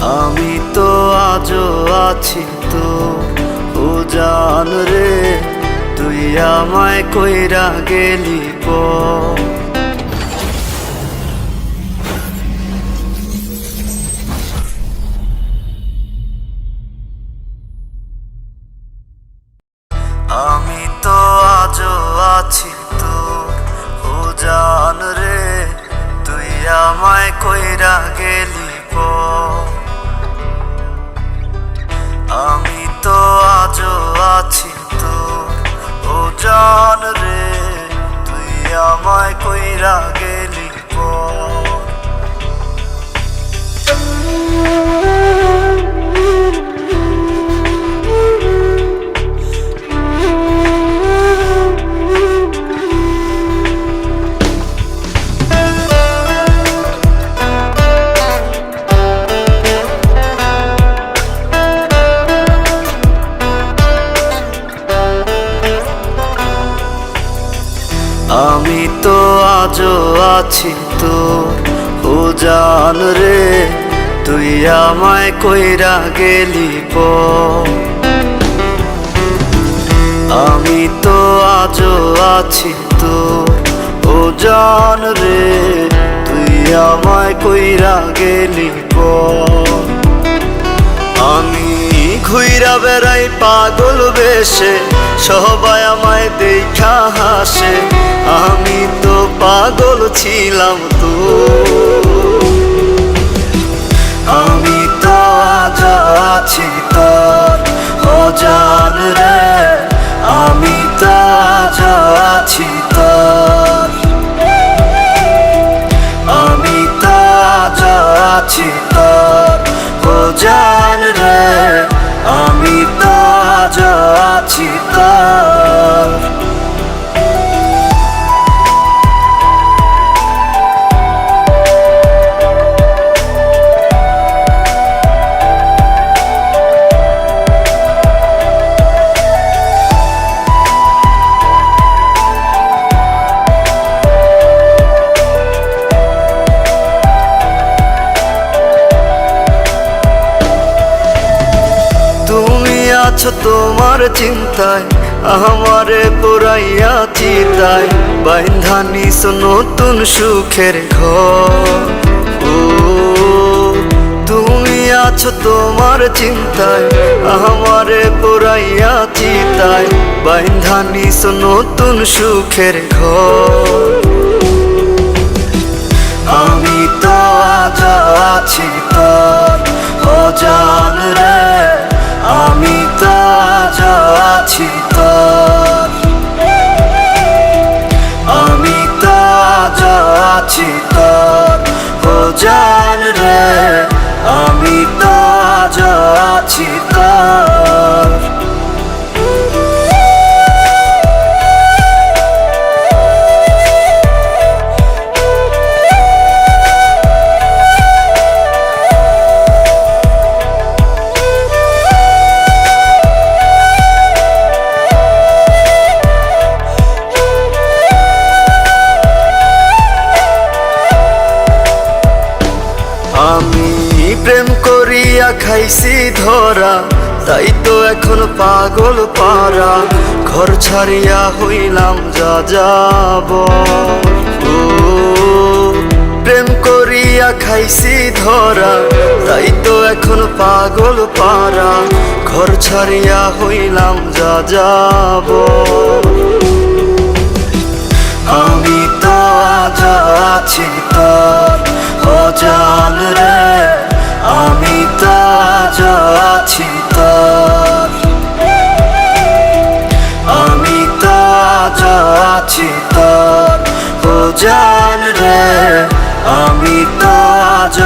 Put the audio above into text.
আমি তো আজও আছি তো, ও জান রে, তুই আমায় কইরা গেলি পর আমি তো আজও আছি আমি তো আজও আছি তোর। ও জান রে, তুই আমায় কইরা গেলি আমি তো আজও আছি তোর। ও জান রে, তুই আমায় কইরা গেলি আমি ঘুইরা বেড়াই পাগল বেশে, সবাই আমায় দেখা হাসে আমি তো পাগল ছিলাম তো। আমি তো আজ আছি তোর অজান রে, আমি তো আছি তোর। আমি তো আজ আছি তোর অজান রে, আমি তো আছি তোর। তোমার চিন্তায়, আমারে পুরাইয়া চিতায়। বাইন্ধানিস নতুন সুখের ঘর। ও, তুমি আছো তোমার চিন্তায়, আমারে পুরাইয়া চিতায়। বাইন্ধানিস নতুন সুখের ঘর। আমি তো আজ আছি তোর অজান প্রেম করিয়া খাইছি ধরা, তাই তো এখন পাগল পারা। ঘর ছাড়িয়া হইলাম যা যাব প্রেম করিয়া খাইছি ধরা, তাই তো এখন পাগল পারা। ঘর ছাড়িয়া হইলাম যা যাব আমি তো আছি তোর অজান অজান রে আমি তো আজ